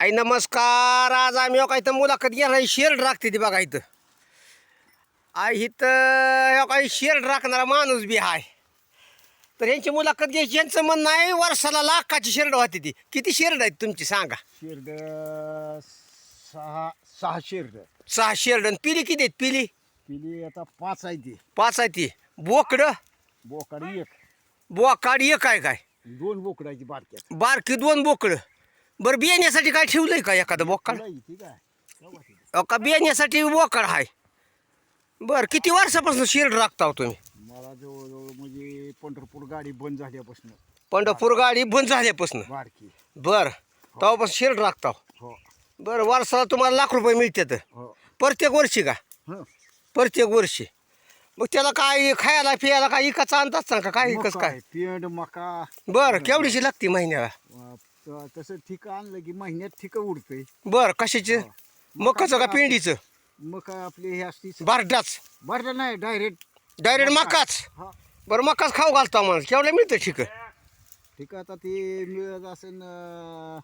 आई नमस्कार. आज आम्ही हो का इथं मुलाखत घेणार शेरड राखते ती बघा इथं. आई इथं हो काही शेरड राखणारा माणूस बी आहे तर यांची मुलाखत घ्यायची. यांचं म्हणणं आहे वर्षाला लाखाची शेरड होती ती. किती शेरड आहेत तुमची सांगा. शिर्ड सहा सहा शिर्ड. सहा शेरड आणि पिली किती आहेत? पिली? पिली आता पाच आहे ती. पाच आहे ती. बोकडं? बोकाडी एक. बोकाड एक आहे काय? दोन बोकडाची बारक्यात. बारकी दोन बोकडं. बरं बियाण्यासाठी काय ठेवलंय का एखादं काय? अहो, का बियाण्यासाठी बोकाड आहे बरं किती वर्षापासून शेरड राखता हो तुम्ही? मला जवळजवळ म्हणजे पंढरपूर गाडी बंद झाल्यापासून. पंढरपूर गाडी बंद झाल्यापासून? बारकी. बरं तेव्हापासून शेरड राखता हो? बरं वर्षाला तुम्हाला लाख रुपये मिळतात. हो. प्रत्येक वर्षी का? हं. प्रत्येक वर्षी. मग त्याला काय खायला पियाला काय इकाचा अंदाज सांगा काय इकच मका काय? आहे, पेंड मका. बरं केवढीची लागते महिन्याला? अं, त- तसं ठिकं आणलं की महिन्यात ठिकं उडतंय. बरं कशाची? मकाचं का पेंडीचं? मका आपली हे असती बारडाच. बरं नाही डायरेक्ट डायरेक्ट मकाच? हा. बरं मकाच खाऊ घालता मला केवढ्या मिळतं ठीक? ठीक आता ते मिळत असेल अं,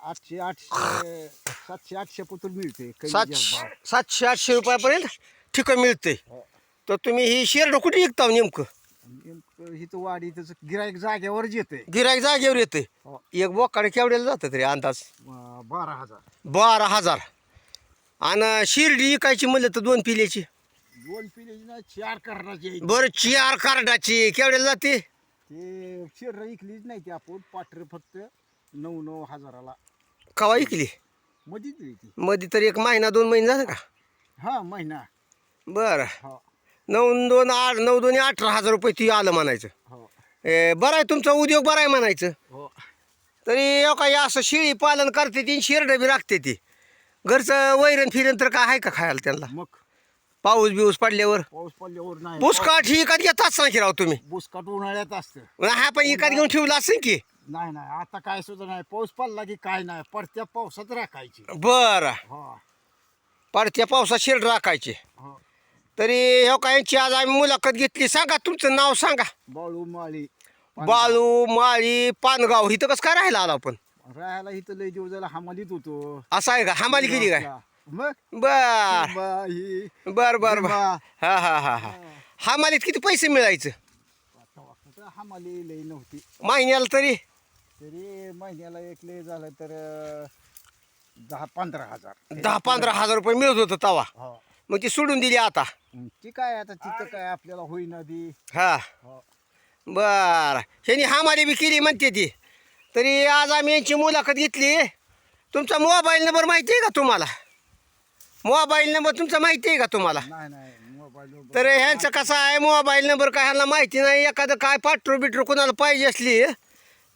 आठशे आठशे सातशे आठशे पुतूर मिळते जास्त. सातशे भाव. सातशे आठशे रुपयापर्यंत ठीक मिळते हो. तर तुम्ही ही शेरड कुठे विकता हो नेमकं? हिथं वाढी त्याचं गिराईक जाग्यावरच येते गिराईक जागेवर येते हो. एक बोकाडे केवढ्याला जातं तरी अंदाज? बारा हजार. बारा हजार. आणि शिर्डी इकायची म्हणलं तर दोन पिल्याची. दोन पिढी ना चार करण्याची आहे. बरं चार कार्डाची केवढ्याला जाते? ते शिर इकलीच नाही ती आपण पाटर फक्त नऊ नऊ हजाराला. कवा इकली? दिली ती. मध्ये तर एक महिना दोन महिने झाले का? हा महिना. बरं. हो. नऊ दोन आठ नऊ दोन अठरा हजार रुपये ती आलं म्हणायचं. हो. ए, बरं आहे तुमचा उद्योग बरा आहे म्हणायचं. हो. तरी एव काही असं शेळी पालन करते ती शेरडं बी राखते ती. घरचं वैरण फिरण तर काय आहे का खायला त्यांना? मग? पाऊस बिऊस पडल्यावर? पाऊस पडल्यावर नाही. बुसकाट ही इकत घेताच राव तुम्ही? बुसकाट उन्हाळ्यात असतं. हा पण इकत घेऊन ठेवला असेल की? नाही नाही आता काय सुद्धा नाही. पाऊस पडला की काय नाही. पडत्या पावसात राखायची. बरं. हो. पडत्या पावसात शेरड राखायचे. हो. तरी हो का यांची आज आम्ही मुलाखत घेतली. सांगा तुमचं नाव सांगा. बाळू माळी. बालू माळी पानगाव. इथं कसं काय राहायला आला आपण? राहायला इथं लय दिवस झाला हमालीत होतो. असं आहे का? हमाली गेली काय? मग? बर. बा, ही बर बर बर. बा. हा हा हा हा. हमालीत किती पैसे मिळायचं? हमाली लय नव्हती. महिन्याला तरी? तरी महिन्याला एक लय झालं तर दहा पंधरा हजार. दहा पंधरा हजार रुपये मिळत होतं तवा. हो. मग ती सोडून दिली आता. ती काय आता तिथं काय आपल्याला होईना दी हा. हो. बर. ह्यांनी हमाली बी केली म्हणते ती. तरी आज आम्ही यांची मुलाखत घेतली. तुमचा मोबाईल नंबर माहिती आहे का तुम्हाला? मोबाईल नंबर तुमचा माहिती आहे का तुम्हाला? नाही नाही. मोबाईल तर ह्यांचं कसं आहे? मोबाईल नंबर काय? ह्यांना माहिती नाही. एखादं काय पाठरू बिट्रू कोणाला पाहिजे असली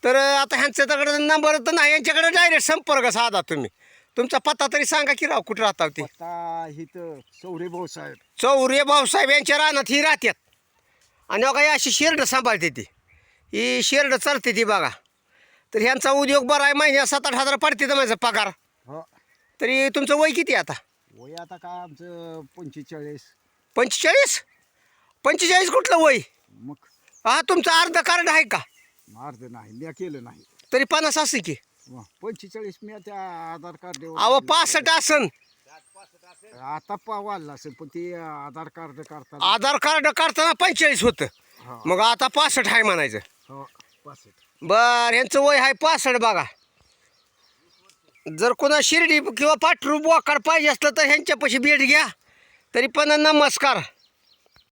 तर आता ह्यांच्याकडे नंबर तर नाही. यांच्याकडे डायरेक्ट संपर्क साधा तुम्ही. तुमचा पत्ता तरी सांगा की राव कुठं राहता ते? आता इथं चौरे भाऊ साहेब. चौरे भाऊसाहेब यांच्या रानात ही राहतात. आणि काही अशी शेरड सांभाळते ती. ही शेरड चालते ती बघा. तर ह्यांचा उद्योग बरा आहे महिन्यात सात आठ हजार पडते तर माझा पगार. हो. तरी तुमचं वय किती आता? वय आता काय आमचं पंचेचाळीस. पंचेचाळीस? पंचेचाळीस कुठलं वय? मग? हा तुमचं अर्ध कार्ड आहे का? अर्ध नाही मी केलं नाही. तरी पन्नास असे की. पंचेचाळीस मी त्या आधार कार्ड अहो पासष्ट असन. आता पा वाढला असेल पण ते आधार कार्ड काढताना आधार कार्ड काढताना पंचेचाळीस होतं. मग आता पासष्ट आहे म्हणायचं. हो पासष्ट. बर यांचं वय आहे पासष्ट बघा. जर कोणा शिर्डी किंवा पाठरू बोकाड पाहिजे असलं तर ह्यांच्यापाशी भेट घ्या. तरी पण नमस्कार.